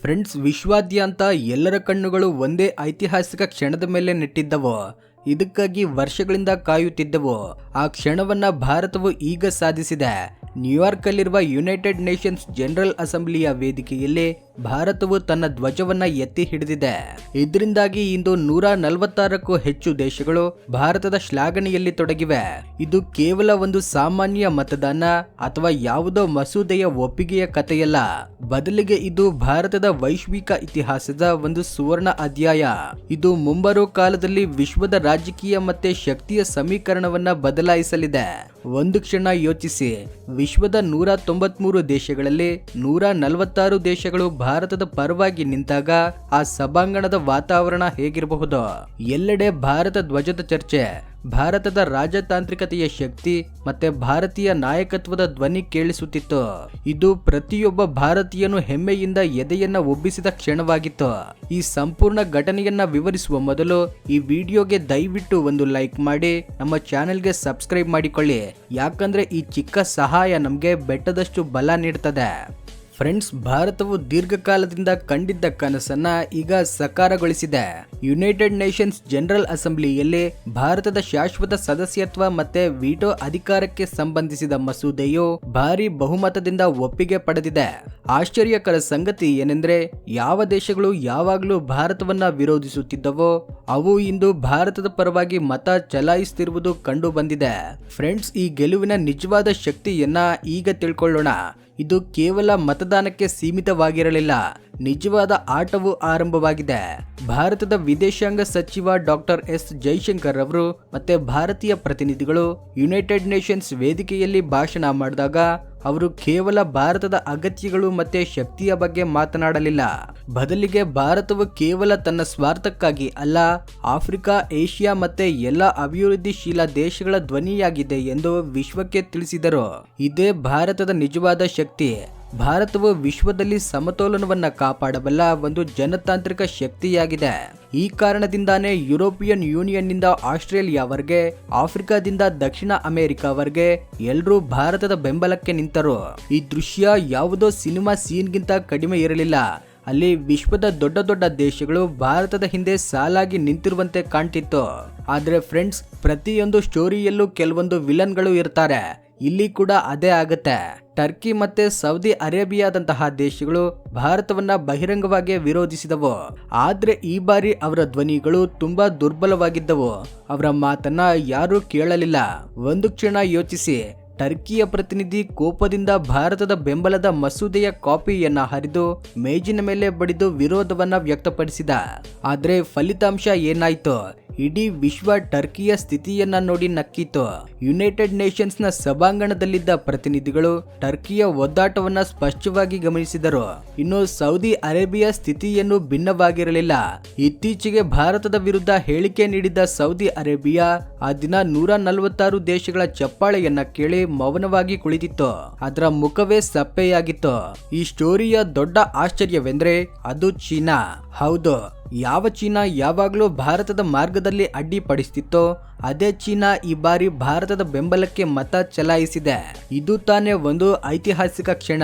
Friends, ವಿಶ್ವಾದ್ಯಂತ ಎಲ್ಲರ ಕಣ್ಣುಗಳು ಒಂದೇ ಐತಿಹಾಸಿಕ ಕ್ಷಣದ ಮೇಲೆ ನೆಟ್ಟಿದ್ದವು. ಇದಕ್ಕಾಗಿ ವರ್ಷಗಳಿಂದ ಕಾಯುತ್ತಿದ್ದವು. ಆ ಕ್ಷಣವನ್ನ ಭಾರತವು ಈಗ ಸಾಧಿಸಿದೆ. ನ್ಯೂಯಾರ್ಕ್ ಅಲ್ಲಿರುವ ಯುನೈಟೆಡ್ ನೇಷನ್ಸ್ ಜನರಲ್ ಅಸೆಂಬ್ಲಿಯ ವೇದಿಕೆಯಲ್ಲಿ ಭಾರತವು ತನ್ನ ಧ್ವಜವನ್ನ ಎತ್ತಿ ಹಿಡಿದಿದೆ. ಇದರಿಂದಾಗಿ ಇಂದು ನೂರ ನಲವತ್ತಾರಕ್ಕೂ ಹೆಚ್ಚು ದೇಶಗಳು ಭಾರತದ ಶ್ಲಾಘನೆಯಲ್ಲಿ ತೊಡಗಿವೆ. ಇದು ಕೇವಲ ಒಂದು ಸಾಮಾನ್ಯ ಮತದಾನ ಅಥವಾ ಯಾವುದೋ ಮಸೂದೆಯ ಒಪ್ಪಿಗೆಯ ಕಥೆಯಲ್ಲ. ಬದಲಿಗೆ ಇದು ಭಾರತದ ವೈಶ್ವಿಕ ಇತಿಹಾಸದ ಒಂದು ಸುವರ್ಣ ಅಧ್ಯಾಯ. ಇದು ಮುಂಬರೋ ಕಾಲದಲ್ಲಿ ವಿಶ್ವದ ರಾಜಕೀಯ ಮತ್ತೆ ಶಕ್ತಿಯ ಸಮೀಕರಣವನ್ನ ಬದಲಾಯಿಸಲಿದೆ. ಒಂದು ಕ್ಷಣ ಯೋಚಿಸಿ. ವಿಶ್ವದ ನೂರ ತೊಂಬತ್ಮೂರು ದೇಶಗಳಲ್ಲಿ ನೂರ ನಲವತ್ತಾರು ದೇಶಗಳು ಭಾರತದ ಪರವಾಗಿ ನಿಂತಾಗ ಆ ಸಭಾಂಗಣದ ವಾತಾವರಣ ಹೇಗಿರಬಹುದು? ಎಲ್ಲೆಡೆ ಭಾರತ ಧ್ವಜದ ಚರ್ಚೆ. ಭಾರತದ ರಾಜತಾಂತ್ರಿಕತೆಯ ಶಕ್ತಿ ಮತ್ತೆ ಭಾರತೀಯ ನಾಯಕತ್ವದ ಧ್ವನಿ ಕೇಳಿಸುತ್ತಿತ್ತು. ಇದು ಪ್ರತಿಯೊಬ್ಬ ಭಾರತೀಯನು ಹೆಮ್ಮೆಯಿಂದ ಎದೆಯನ್ನ ಒಬ್ಬಿಸಿದ ಕ್ಷಣವಾಗಿತ್ತು. ಈ ಸಂಪೂರ್ಣ ಘಟನೆಯನ್ನ ವಿವರಿಸುವ ಮೊದಲು ಈ ವಿಡಿಯೋಗೆ ದಯವಿಟ್ಟು ಒಂದು ಲೈಕ್ ಮಾಡಿ, ನಮ್ಮ ಚಾನೆಲ್ಗೆ ಸಬ್ಸ್ಕ್ರೈಬ್ ಮಾಡಿಕೊಳ್ಳಿ. ಯಾಕಂದ್ರೆ ಈ ಚಿಕ್ಕ ಸಹಾಯ ನಮಗೆ ಬೆಟ್ಟದಷ್ಟು ಬಲ ನೀಡ್ತದೆ. ಫ್ರೆಂಡ್ಸ್, ಭಾರತವು ದೀರ್ಘಕಾಲದಿಂದ ಕಂಡಿದ್ದ ಕನಸನ್ನ ಈಗ ಸಕಾರಗೊಳಿಸಿದೆ. ಯುನೈಟೆಡ್ ನೇಷನ್ಸ್ ಜನರಲ್ ಅಸೆಂಬ್ಲಿಯಲ್ಲಿ ಭಾರತದ ಶಾಶ್ವತ ಸದಸ್ಯತ್ವ ಮತ್ತೆ ವಿಟೋ ಅಧಿಕಾರಕ್ಕೆ ಸಂಬಂಧಿಸಿದ ಮಸೂದೆಯು ಭಾರಿ ಬಹುಮತದಿಂದ ಒಪ್ಪಿಗೆ ಪಡೆದಿದೆ. ಆಶ್ಚರ್ಯಕರ ಸಂಗತಿ ಏನೆಂದರೆ ಯಾವ ದೇಶಗಳು ಯಾವಾಗಲೂ ಭಾರತವನ್ನು ವಿರೋಧಿಸುತ್ತಿದ್ದವೋ, ಅವು ಇಂದು ಭಾರತದ ಪರವಾಗಿ ಮತ ಚಲಾಯಿಸುತ್ತಿರುವುದು ಕಂಡು ಬಂದಿದೆ. ಫ್ರೆಂಡ್ಸ್, ಈ ಗೆಲುವಿನ ನಿಜವಾದ ಶಕ್ತಿಯನ್ನ ಈಗ ತಿಳ್ಕೊಳ್ಳೋಣ. ಇದು ಕೇವಲ ಮತದಾನಕ್ಕೆ ಸೀಮಿತವಾಗಿರಲಿಲ್ಲ. ನಿಜವಾದ ಆಟವು ಆರಂಭವಾಗಿದೆ. ಭಾರತದ ವಿದೇಶಾಂಗ ಸಚಿವ ಡಾಕ್ಟರ್ ಎಸ್ ಜೈಶಂಕರ್ ಅವರು ಮತ್ತೆ ಭಾರತೀಯ ಪ್ರತಿನಿಧಿಗಳು ಯುನೈಟೆಡ್ ನೇಷನ್ಸ್ ವೇದಿಕೆಯಲ್ಲಿ ಭಾಷಣ ಮಾಡಿದಾಗ ಅವರು ಕೇವಲ ಭಾರತದ ಅಗತ್ಯಗಳು ಮತ್ತೆ ಶಕ್ತಿಯ ಬಗ್ಗೆ ಮಾತನಾಡಲಿಲ್ಲ. ಬದಲಿಗೆ ಭಾರತವು ಕೇವಲ ತನ್ನ ಸ್ವಾರ್ಥಕ್ಕಾಗಿ ಅಲ್ಲ, ಆಫ್ರಿಕಾ, ಏಷ್ಯಾ ಮತ್ತೆ ಎಲ್ಲ ಅಭಿವೃದ್ಧಿಶೀಲ ದೇಶಗಳ ಧ್ವನಿಯಾಗಿದೆ ಎಂದು ವಿಶ್ವಕ್ಕೆ ತಿಳಿಸಿದರು. ಇದೇ ಭಾರತದ ನಿಜವಾದ ಶಕ್ತಿ. ಭಾರತವು ವಿಶ್ವದಲ್ಲಿ ಸಮತೋಲನವನ್ನು ಕಾಪಾಡಬಲ್ಲ ಒಂದು ಜನತಾಂತ್ರಿಕ ಶಕ್ತಿಯಾಗಿದೆ. ಈ ಕಾರಣದಿಂದಾನೇ ಯುರೋಪಿಯನ್ ಯೂನಿಯನ್ನಿಂದ ಆಸ್ಟ್ರೇಲಿಯಾವರೆಗೆ, ಆಫ್ರಿಕಾದಿಂದ ದಕ್ಷಿಣ ಅಮೆರಿಕಾವರೆಗೆ ಎಲ್ಲರೂ ಭಾರತದ ಬೆಂಬಲಕ್ಕೆ ನಿಂತರು. ಈ ದೃಶ್ಯ ಯಾವುದೋ ಸಿನಿಮಾ ಸೀನ್ಗಿಂತ ಕಡಿಮೆ ಇರಲಿಲ್ಲ. ಅಲ್ಲಿ ವಿಶ್ವದ ದೊಡ್ಡ ದೊಡ್ಡ ದೇಶಗಳು ಭಾರತದ ಹಿಂದೆ ಸಾಲಾಗಿ ನಿಂತಿರುವಂತೆ ಕಾಣ್ತಿತ್ತು. ಆದರೆ ಫ್ರೆಂಡ್ಸ್, ಪ್ರತಿಯೊಂದು ಸ್ಟೋರಿಯಲ್ಲೂ ಕೆಲವೊಂದು ವಿಲನ್ಗಳು ಇರ್ತಾರೆ. ಇಲ್ಲಿ ಕೂಡ ಅದೇ ಆಗತ್ತೆ. ಟರ್ಕಿ ಮತ್ತೆ ಸೌದಿ ಅರೇಬಿಯಾದಂತಹ ದೇಶಗಳು ಭಾರತವನ್ನ ಬಹಿರಂಗವಾಗಿ ವಿರೋಧಿಸಿದವು. ಆದರೆ ಈ ಬಾರಿ ಅವರ ಧ್ವನಿಗಳು ತುಂಬಾ ದುರ್ಬಲವಾಗಿದ್ದವು. ಅವರ ಮಾತನ್ನ ಯಾರೂ ಕೇಳಲಿಲ್ಲ. ಒಂದು ಕ್ಷಣ ಯೋಚಿಸಿ. ಟರ್ಕಿಯ ಪ್ರತಿನಿಧಿ ಕೋಪದಿಂದ ಭಾರತದ ಬೆಂಬಲದ ಮಸೂದೆಯ ಕಾಪಿಯನ್ನ ಹರಿದು ಮೇಜಿನ ಮೇಲೆ ಬಡಿದು ವಿರೋಧವನ್ನ ವ್ಯಕ್ತಪಡಿಸಿದ. ಆದರೆ ಫಲಿತಾಂಶ ಏನಾಯ್ತು? ಇಡೀ ವಿಶ್ವ ಟರ್ಕಿಯ ಸ್ಥಿತಿಯನ್ನ ನೋಡಿ ನಕ್ಕಿತು. ಯುನೈಟೆಡ್ ನೇಷನ್ಸ್ನ ಸಭಾಂಗಣದಲ್ಲಿದ್ದ ಪ್ರತಿನಿಧಿಗಳು ಟರ್ಕಿಯ ಒದ್ದಾಟವನ್ನ ಸ್ಪಷ್ಟವಾಗಿ ಗಮನಿಸಿದರು. ಇನ್ನು ಸೌದಿ ಅರೇಬಿಯಾ ಸ್ಥಿತಿಯನ್ನು ಭಿನ್ನವಾಗಿರಲಿಲ್ಲ. ಇತ್ತೀಚೆಗೆ ಭಾರತದ ವಿರುದ್ಧ ಹೇಳಿಕೆ ನೀಡಿದ್ದ ಸೌದಿ ಅರೇಬಿಯಾ ಆ ದಿನ ನೂರ ನಲವತ್ತಾರು ದೇಶಗಳ ಚಪ್ಪಾಳೆಯನ್ನ ಕೇಳಿ ಮೌನವಾಗಿ ಕುಳಿತಿತ್ತು. ಅದರ ಮುಖವೇ ಸಪ್ಪೆಯಾಗಿತ್ತು. ಈ ಸ್ಟೋರಿಯ ದೊಡ್ಡ ಆಶ್ಚರ್ಯವೆಂದ್ರೆ ಅದು ಚೀನಾ. ಹೌದು ಯಾವ ಚೀನಾ ಯಾವಾಗಲೂ ಭಾರತದ ಮಾರ್ಗದಲ್ಲಿ ಅಡ್ಡಿಪಡಿಸ್ತಿತ್ತೋ, ಅದೇ ಚೀನಾ ಈ ಬಾರಿ ಭಾರತದ ಬೆಂಬಲಕ್ಕೆ ಮತ ಚಲಾಯಿಸಿದೆ. ಇದು ತಾನೇ ಒಂದು ಐತಿಹಾಸಿಕ ಕ್ಷಣ.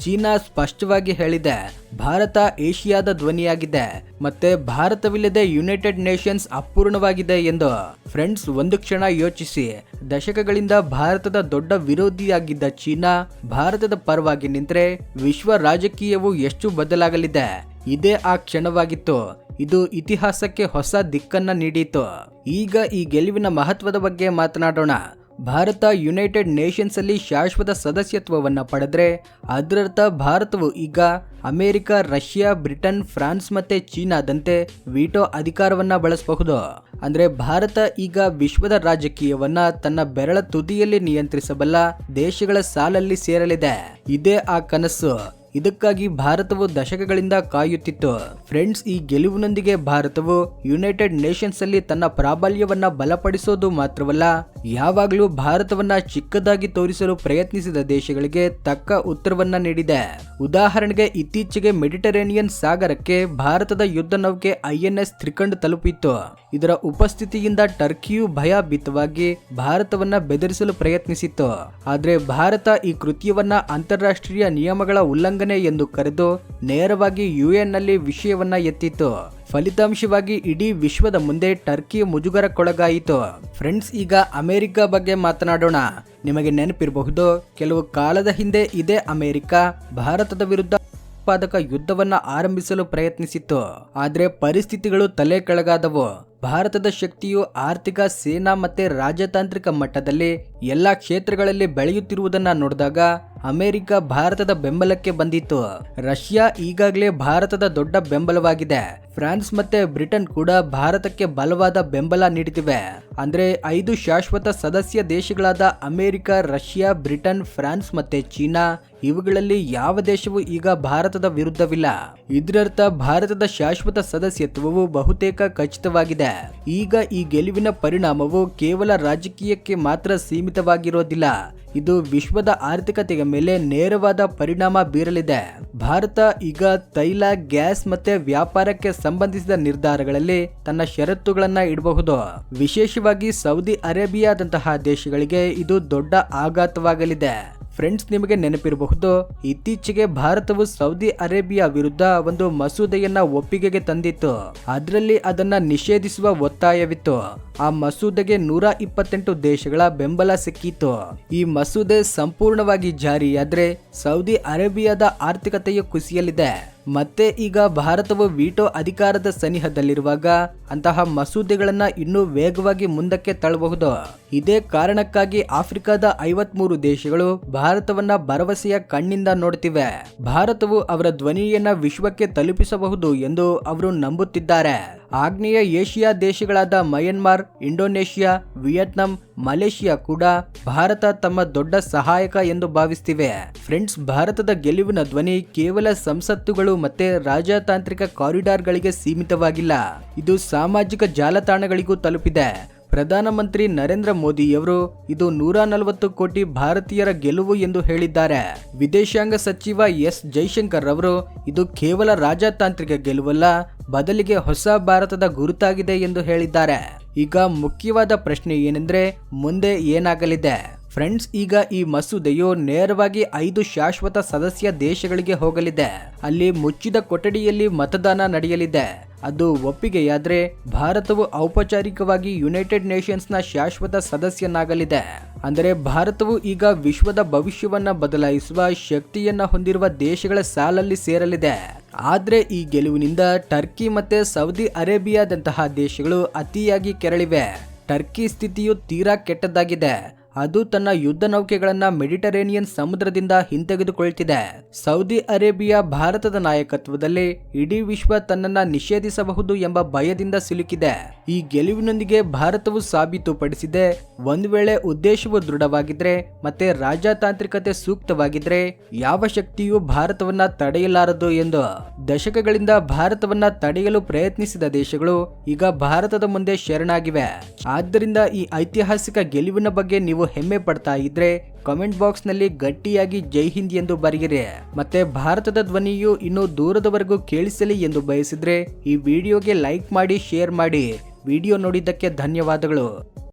ಚೀನಾ ಸ್ಪಷ್ಟವಾಗಿ ಹೇಳಿದೆ, ಭಾರತ ಏಷ್ಯಾದ ಧ್ವನಿಯಾಗಿದೆ, ಮತ್ತೆ ಭಾರತವಿಲ್ಲದೆ ಯುನೈಟೆಡ್ ನೇಷನ್ಸ್ ಅಪೂರ್ಣವಾಗಿದೆ ಎಂದು ಫ್ರೆಂಡ್ಸ್ ಒಂದು ಕ್ಷಣ ಯೋಚಿಸಿ. ದಶಕಗಳಿಂದ ಭಾರತದ ದೊಡ್ಡ ವಿರೋಧಿಯಾಗಿದ್ದ ಚೀನಾ, ಭಾರತದ ಪರವಾಗಿ ನಿಂತರೆ ವಿಶ್ವ ರಾಜಕೀಯವು ಎಷ್ಟು ಬದಲಾಗಲಿದೆ? ಇದೇ ಆ ಕ್ಷಣವಾಗಿತ್ತು. ಇದು ಇತಿಹಾಸಕ್ಕೆ ಹೊಸ ದಿಕ್ಕನ್ನ ನೀಡಿತು. ಈಗ ಈ ಗೆಲುವಿನ ಮಹತ್ವದ ಬಗ್ಗೆ ಮಾತನಾಡೋಣ. ಭಾರತ ಯುನೈಟೆಡ್ ನೇಷನ್ಸ್ ಅಲ್ಲಿ ಶಾಶ್ವತ ಸದಸ್ಯತ್ವವನ್ನು ಪಡೆದ್ರೆ, ಅದರರ್ಥ ಭಾರತವು ಈಗ ಅಮೆರಿಕ, ರಷ್ಯಾ, ಬ್ರಿಟನ್, ಫ್ರಾನ್ಸ್ ಮತ್ತೆ ಚೀನಾದಂತೆ ವಿಟೋ ಅಧಿಕಾರವನ್ನು ಬಳಸಬಹುದು. ಅಂದ್ರೆ ಭಾರತ ಈಗ ವಿಶ್ವದ ರಾಜಕೀಯವನ್ನ ತನ್ನ ಬೆರಳ ತುದಿಯಲ್ಲಿ ನಿಯಂತ್ರಿಸಬಲ್ಲ ದೇಶಗಳ ಸಾಲಲ್ಲಿ ಸೇರಲಿದೆ. ಇದೇ ಆ ಕನಸು. ಇದಕ್ಕಾಗಿ ಭಾರತವು ದಶಕಗಳಿಂದ ಕಾಯುತ್ತಿತ್ತು. ಫ್ರೆಂಡ್ಸ್, ಈ ಗೆಲುವಿನೊಂದಿಗೆ ಭಾರತವು ಯುನೈಟೆಡ್ ನೇಷನ್ಸ್ ಅಲ್ಲಿ ತನ್ನ ಪ್ರಾಬಲ್ಯವನ್ನ ಬಲಪಡಿಸೋದು ಮಾತ್ರವಲ್ಲ, ಯಾವಾಗಲೂ ಭಾರತವನ್ನ ಚಿಕ್ಕದಾಗಿ ತೋರಿಸಲು ಪ್ರಯತ್ನಿಸಿದ ದೇಶಗಳಿಗೆ ತಕ್ಕ ಉತ್ತರವನ್ನ ನೀಡಿದೆ. ಉದಾಹರಣೆಗೆ, ಇತ್ತೀಚೆಗೆ ಮೆಡಿಟರೇನಿಯನ್ ಸಾಗರಕ್ಕೆ ಭಾರತದ ಯುದ್ಧ ನೌಕೆ ಐಎನ್ಎಸ್ ತ್ರಿಕಂಡ್ ತಲುಪಿತ್ತು. ಇದರ ಉಪಸ್ಥಿತಿಯಿಂದ ಟರ್ಕಿಯು ಭಯಭೀತವಾಗಿ ಭಾರತವನ್ನ ಬೆದರಿಸಲು ಪ್ರಯತ್ನಿಸಿತ್ತು. ಆದರೆ, ಭಾರತ ಈ ಕೃತ್ಯವನ್ನ ಅಂತಾರಾಷ್ಟ್ರೀಯ ನಿಯಮಗಳ ಉಲ್ಲಂಘನೆ ಉಲ್ಲಂಘನೆ ಎಂದು ಕರೆದು ನೇರವಾಗಿ ಯುಎನ್ನಲ್ಲಿ ವಿಷಯವನ್ನ ಎತ್ತಿತ್ತು. ಫಲಿತಾಂಶವಾಗಿ ಇಡೀ ವಿಶ್ವದ ಮುಂದೆ ಟರ್ಕಿ ಮುಜುಗರಕ್ಕೊಳಗಾಯಿತು. ಫ್ರೆಂಡ್ಸ್, ಈಗ ಅಮೆರಿಕ ಬಗ್ಗೆ ಮಾತನಾಡೋಣ. ನಿಮಗೆ ನೆನಪಿರಬಹುದು, ಕೆಲವು ಕಾಲದ ಹಿಂದೆ ಇದೇ ಅಮೆರಿಕ ಭಾರತದ ವಿರುದ್ಧ ಉತ್ಪಾದಕ ಯುದ್ಧವನ್ನ ಆರಂಭಿಸಲು ಪ್ರಯತ್ನಿಸಿತ್ತು. ಆದರೆ ಪರಿಸ್ಥಿತಿಗಳು ತಲೆ ಕೆಳಗಾದವು. ಭಾರತದ ಶಕ್ತಿಯು ಆರ್ಥಿಕ, ಸೇನಾ ಮತ್ತೆ ರಾಜತಾಂತ್ರಿಕ ಮಟ್ಟದಲ್ಲಿ ಎಲ್ಲಾ ಕ್ಷೇತ್ರಗಳಲ್ಲಿ ಬೆಳೆಯುತ್ತಿರುವುದನ್ನ ನೋಡಿದಾಗ ಅಮೆರಿಕ ಭಾರತದ ಬೆಂಬಲಕ್ಕೆ ಬಂದಿತ್ತು. ರಷ್ಯಾ ಈಗಾಗಲೇ ಭಾರತದ ದೊಡ್ಡ ಬೆಂಬಲವಾಗಿದೆ. ಫ್ರಾನ್ಸ್ ಮತ್ತೆ ಬ್ರಿಟನ್ ಕೂಡ ಭಾರತಕ್ಕೆ ಬಲವಾದ ಬೆಂಬಲ ನೀಡುತ್ತಿವೆ. ಅಂದ್ರೆ ಐದು ಶಾಶ್ವತ ಸದಸ್ಯ ದೇಶಗಳಾದ ಅಮೆರಿಕ, ರಷ್ಯಾ, ಬ್ರಿಟನ್, ಫ್ರಾನ್ಸ್ ಮತ್ತೆ ಚೀನಾ ಇವುಗಳಲ್ಲಿ ಯಾವ ದೇಶವೂ ಈಗ ಭಾರತದ ವಿರುದ್ಧವಿಲ್ಲ. ಇದರರ್ಥ ಭಾರತದ ಶಾಶ್ವತ ಸದಸ್ಯತ್ವವು ಬಹುತೇಕ ಖಚಿತವಾಗಿದೆ. ಈಗ ಈ ಗೆಲುವಿನ ಪರಿಣಾಮವು ಕೇವಲ ರಾಜಕೀಯಕ್ಕೆ ಮಾತ್ರ ಸೀಮಿತವಾಗಿರೋದಿಲ್ಲ. ಇದು ವಿಶ್ವದ ಆರ್ಥಿಕತೆಯ ಮೇಲೆ ನೇರವಾದ ಪರಿಣಾಮ ಬೀರಲಿದೆ. ಭಾರತ ಈಗ ತೈಲ, ಗ್ಯಾಸ್ ಮತ್ತೆ ವ್ಯಾಪಾರಕ್ಕೆ ಸಂಬಂಧಿಸಿದ ನಿರ್ಧಾರಗಳಲ್ಲಿ ತನ್ನ ಷರತ್ತುಗಳನ್ನ ಇಡಬಹುದು. ವಿಶೇಷವಾಗಿ ಸೌದಿ ಅರೇಬಿಯಾದಂತಹ ದೇಶಗಳಿಗೆ ಇದು ದೊಡ್ಡ ಆಘಾತವಾಗಲಿದೆ. ಫ್ರೆಂಡ್ಸ್, ನಿಮಗೆ ನೆನಪಿರಬಹುದು, ಇತ್ತೀಚೆಗೆ ಭಾರತವು ಸೌದಿ ಅರೇಬಿಯಾ ವಿರುದ್ಧ ಒಂದು ಮಸೂದೆಯನ್ನ ಒಪ್ಪಿಗೆಗೆ ತಂದಿತ್ತು. ಅದರಲ್ಲಿ ಅದನ್ನ ನಿಷೇಧಿಸುವ ಒತ್ತಾಯವಿತ್ತು. ಆ ಮಸೂದೆಗೆ ನೂರ ಇಪ್ಪತ್ತೆಂಟು ದೇಶಗಳ ಬೆಂಬಲ ಸಿಕ್ಕಿತ್ತು. ಈ ಮಸೂದೆ ಸಂಪೂರ್ಣವಾಗಿ ಜಾರಿಯಾದ್ರೆ ಸೌದಿ ಅರೇಬಿಯಾದ ಆರ್ಥಿಕತೆಯು ಕುಸಿಯಲಿದೆ. ಮತ್ತೆ ಈಗ ಭಾರತವು ವಿಟೋ ಅಧಿಕಾರದ ಸನಿಹದಲ್ಲಿರುವಾಗ ಅಂತಹ ಮಸೂದೆಗಳನ್ನು ಇನ್ನೂ ವೇಗವಾಗಿ ಮುಂದಕ್ಕೆ ತಳ್ಳಬಹುದು. ಇದೇ ಕಾರಣಕ್ಕಾಗಿ ಆಫ್ರಿಕಾದ ಐವತ್ಮೂರು ದೇಶಗಳು ಭಾರತವನ್ನ ಭರವಸೆಯ ಕಣ್ಣಿಂದ ನೋಡ್ತಿವೆ. ಭಾರತವು ಅವರ ಧ್ವನಿಯನ್ನ ವಿಶ್ವಕ್ಕೆ ತಲುಪಿಸಬಹುದು ಎಂದು ಅವರು ನಂಬುತ್ತಿದ್ದಾರೆ. ಆಗ್ನೇಯ ಏಷ್ಯಾ ದೇಶಗಳಾದ ಮಯನ್ಮಾರ್, ಇಂಡೋನೇಷ್ಯಾ, ವಿಯೆಟ್ನಾಂ, ಮಲೇಷಿಯಾ ಕೂಡ ಭಾರತ ತಮ್ಮ ದೊಡ್ಡ ಸಹಾಯಕ ಎಂದು ಭಾವಿಸ್ತಿವೆ. ಫ್ರೆಂಡ್ಸ್, ಭಾರತದ ಗೆಲುವಿನ ಧ್ವನಿ ಕೇವಲ ಸಂಸತ್ತುಗಳು ಮತ್ತೆ ರಾಜತಾಂತ್ರಿಕ ಕಾರಿಡಾರ್ಗಳಿಗೆ ಸೀಮಿತವಾಗಿಲ್ಲ. ಇದು ಸಾಮಾಜಿಕ ಜಾಲತಾಣಗಳಿಗೂ ತಲುಪಿದೆ. ಪ್ರಧಾನಮಂತ್ರಿ ನರೇಂದ್ರ ಮೋದಿಯವರು ಇದು ನೂರ ನಲವತ್ತು ಕೋಟಿ ಭಾರತೀಯರ ಗೆಲುವು ಎಂದು ಹೇಳಿದ್ದಾರೆ. ವಿದೇಶಾಂಗ ಸಚಿವ ಎಸ್. ಜೈಶಂಕರ್ ಅವರು ಇದು ಕೇವಲ ರಾಜತಾಂತ್ರಿಕ ಗೆಲುವಲ್ಲ ಬದಲಿಗೆ ಹೊಸ ಭಾರತದ ಗುರುತಾಗಿದೆ ಎಂದು ಹೇಳಿದ್ದಾರೆ. ಈಗ ಮುಖ್ಯವಾದ ಪ್ರಶ್ನೆ ಏನೆಂದ್ರೆ, ಮುಂದೆ ಏನಾಗಲಿದೆ? ಫ್ರೆಂಡ್ಸ್, ಈಗ ಈ ಮಸೂದೆಯು ನೇರವಾಗಿ ಐದು ಶಾಶ್ವತ ಸದಸ್ಯ ದೇಶಗಳಿಗೆ ಹೋಗಲಿದೆ. ಅಲ್ಲಿ ಮುಚ್ಚಿದ ಕೊಠಡಿಯಲ್ಲಿ ಮತದಾನ ನಡೆಯಲಿದೆ. ಅದು ಒಪ್ಪಿಗೆಯಾದರೆ, ಭಾರತವು ಔಪಚಾರಿಕವಾಗಿ ಯುನೈಟೆಡ್ ನೇಷನ್ಸ್ನ ಶಾಶ್ವತ ಸದಸ್ಯನಾಗಲಿದೆ. ಅಂದರೆ, ಭಾರತವು ಈಗ ವಿಶ್ವದ ಭವಿಷ್ಯವನ್ನ ಬದಲಾಯಿಸುವ ಶಕ್ತಿಯನ್ನ ಹೊಂದಿರುವ ದೇಶಗಳ ಸಾಲಲ್ಲಿ ಸೇರಲಿದೆ. ಆದ್ರೆ ಈ ಗೆಲುವಿನಿಂದ ಟರ್ಕಿ ಮತ್ತು ಸೌದಿ ಅರೇಬಿಯಾದಂತಹ ದೇಶಗಳು ಅತಿಯಾಗಿ ಕೆರಳಿವೆ. ಟರ್ಕಿ ಸ್ಥಿತಿಯು ತೀರಾ ಕೆಟ್ಟದ್ದಾಗಿದೆ. ಅದು ತನ್ನ ಯುದ್ಧ ನೌಕೆಗಳನ್ನ ಮೆಡಿಟರೇನಿಯನ್ ಸಮುದ್ರದಿಂದ ಹಿಂತೆಗೆದುಕೊಳ್ತಿದೆ. ಸೌದಿ ಅರೇಬಿಯಾ ಭಾರತದ ನಾಯಕತ್ವದಲ್ಲಿ ಇಡೀ ವಿಶ್ವ ತನ್ನನ್ನ ನಿಷೇಧಿಸಬಹುದು ಎಂಬ ಭಯದಿಂದ ಸಿಲುಕಿದೆ. ಈ ಗೆಲುವಿನೊಂದಿಗೆ ಭಾರತವು ಸಾಬೀತುಪಡಿಸಿದೆ. ಒಂದು ವೇಳೆ ಉದ್ದೇಶವು ದೃಢವಾಗಿದ್ರೆ ಮತ್ತೆ ರಾಜತಾಂತ್ರಿಕತೆ ಸೂಕ್ತವಾಗಿದ್ರೆ ಯಾವ ಶಕ್ತಿಯೂ ಭಾರತವನ್ನ ತಡೆಯಲಾರದು ಎಂದು. ದಶಕಗಳಿಂದ ಭಾರತವನ್ನ ತಡೆಯಲು ಪ್ರಯತ್ನಿಸಿದ ದೇಶಗಳು ಈಗ ಭಾರತದ ಮುಂದೆ ಶರಣಾಗಿವೆ. ಆದ್ದರಿಂದ ಈ ಐತಿಹಾಸಿಕ ಗೆಲುವಿನ ಬಗ್ಗೆ ನೀವು ಹೆಮ್ಮೆ ಪಡ್ತಾ ಇದ್ರೆ ಕಮೆಂಟ್ ಬಾಕ್ಸ್ನಲ್ಲಿ ಗಟ್ಟಿಯಾಗಿ ಜೈ ಹಿಂದ್ ಎಂದು ಬರೆಯಿರಿ. ಮತ್ತೆ ಭಾರತದ ಧ್ವನಿಯು ಇನ್ನೂ ದೂರದವರೆಗೂ ಕೇಳಿಸಲಿ ಎಂದು ಬಯಸಿದ್ರೆ ಈ ವಿಡಿಯೋಗೆ ಲೈಕ್ ಮಾಡಿ ಶೇರ್ ಮಾಡಿ. ವಿಡಿಯೋ ನೋಡಿದ್ದಕ್ಕೆ ಧನ್ಯವಾದಗಳು.